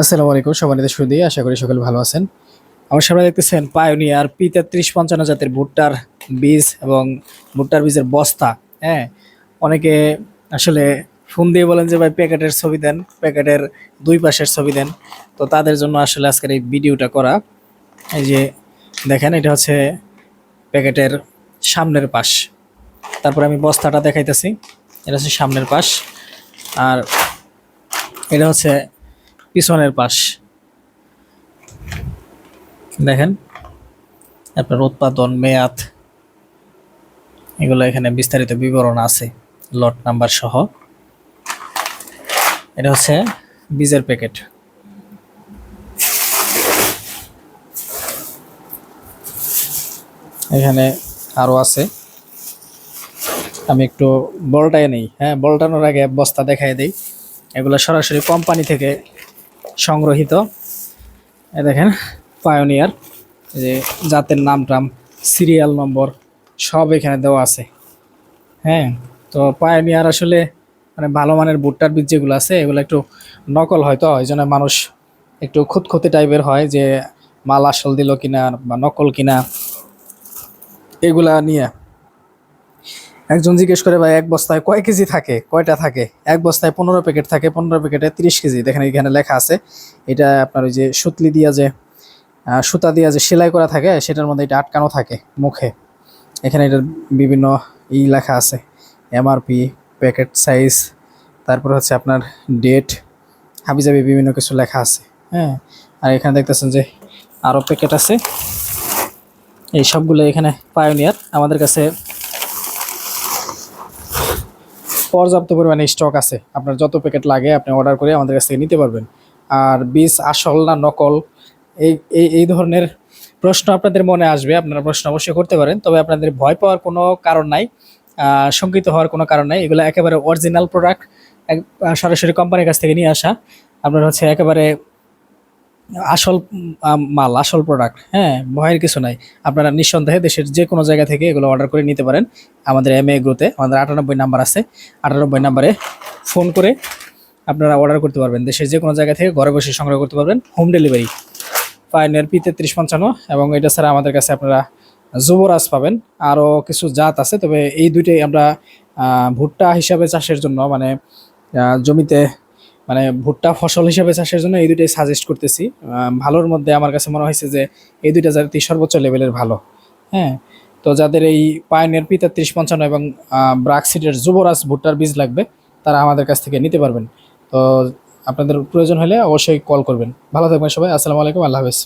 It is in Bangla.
আসসালামু আলাইকুম শুরু দিয়ে আশা করি সকলে ভালো আছেন। আমার সামনে দেখতেছেন পায়োনিয়ার পি তেত্রিশ পঞ্চান্ন জাতের ভুট্টার বীজ এবং ভুট্টার বীজের বস্তা। হ্যাঁ অনেকে আসলে ফোন দিয়ে বলেন যে, ভাই, প্যাকেটের ছবি দেন, প্যাকেটের দুই পাশের ছবি দেন। তো তাদের জন্য আসলে আজকের এই ভিডিওটা করা। এই যে দেখেন, এটা হচ্ছে প্যাকেটের সামনের পাশ। তারপরে আমি বস্তাটা দেখাইতেছি, এটা হচ্ছে সামনের পাশ। আর এটা হচ্ছে পিছনের পাশ। দেখেন, আপনার উৎপাদন, মেয়াদ, এগুলো এখানে বিস্তারিত বিবরণ আছে লট নাম্বার সহ। এটা হচ্ছে বীজের প্যাকেট। এখানে আরও আছে। আমি একটু বলটাই নেই হ্যাঁ বলটানোর আগে বস্তা দেখাই দিই। এগুলো সরাসরি কোম্পানি থেকে সংগ্রহিত। এ দেখেন পায়োনিয়ার যে জাতের নাম টাম সিরিয়াল নম্বর সব এখানে দেওয়া আছে। হ্যাঁ তো পায়োনিয়ার আসলে মানে ভালো মানের ভুট্টার বীজ যেগুলো আছে, এগুলো একটু নকল হয়তো এই জন্য মানুষ একটু খুঁতখুঁতে টাইপের হয় যে মাল আসল দিল কিনা বা নকল কিনা, এগুলা নিয়ে। একজন জিজ্ঞেস করে, ভাই, এক বস্তায় কয় কেজি থাকে? কয়টা থাকে? এক বস্তায় পনেরো প্যাকেট থাকে, পনেরো প্যাকেটে তিরিশ কেজি। দেখেন এখানে লেখা আছে। এটা আপনার ওই যে সুতলি দিয়া যে সুতা দিয়া যে সেলাই করা থাকে, সেটার মধ্যে এটা আটকানো থাকে মুখে। এখানে এটার বিভিন্ন ই লেখা আছে। এমআরপি, প্যাকেট সাইজ, তারপর হচ্ছে আপনার ডেট, হাবিজাবি বিভিন্ন কিছু লেখা আছে। হ্যাঁ? আর এখানে দেখতেছেন যে আরও প্যাকেট আছে। এই সবগুলো এখানে পায়োনিয়ার। আমাদের কাছে পর্যাপ্ত পরিমাণে স্টক আছে। আপনার যত প্যাকেট লাগে আপনি অর্ডার করে আমাদের কাছ থেকে নিতে পারবেন। আর বীজ, আসল না নকল, এই এই ধরনের প্রশ্ন আপনাদের মনে আসবে, আপনারা প্রশ্ন অবশ্যই করতে পারেন। তবে আপনাদের ভয় পাওয়ার কোনো কারণ নাই শঙ্কিত হওয়ার কোনো কারণ নাই। এগুলো একেবারে অরিজিনাল প্রোডাক্ট সরাসরি কোম্পানির কাছ থেকে নিয়ে আসা। আপনার হচ্ছে একেবারে আসল মাল, আসল প্রোডাক্ট হ্যাঁ ভয়ের কিছু নাই। আপনারা নিঃসন্দেহে দেশের যে কোনো জায়গা থেকে এগুলো অর্ডার করে নিতে পারেন। আমাদের এম এ গ্রোতে আমাদের আটানব্বই নাম্বার আছে। আটানব্বই নাম্বারে ফোন করে আপনারা অর্ডার করতে পারবেন। দেশের যে কোনো জায়গা থেকে ঘরে বসে সংগ্রহ করতে পারবেন। হোম ডেলিভারি পাইনের পি তেত্রিশ পঞ্চান্ন এবং এটা ছাড়া আমাদের কাছে আপনারা যুবরাজ পাবেন। আরও কিছু জাত আছে, তবে এই দুইটাই আমরা ভুট্টা হিসাবে চাষের জন্য মানে জমিতে মানে ভুট্টা ফসল হিসাবে চাষের জন্য এই দুইটাই সাজেস্ট করতেছি। ভালোর মধ্যে আমার কাছে মনে হয়েছে যে এই দুইটা জাতি সর্বোচ্চ লেভেলের ভালো। হ্যাঁ? তো যাদের এই পায়নের পিতা ত্রিশ পঞ্চান্ন এবং ব্রাকসিডের যুবরাজ ভুট্টার বীজ লাগবে, তারা আমাদের কাছ থেকে নিতে পারবেন। তো আপনাদের প্রয়োজন হলে অবশ্যই কল করবেন। ভালো থাকবেন সবাই, আসসালামু আলাইকুম, আল্লাহ হাফেজ।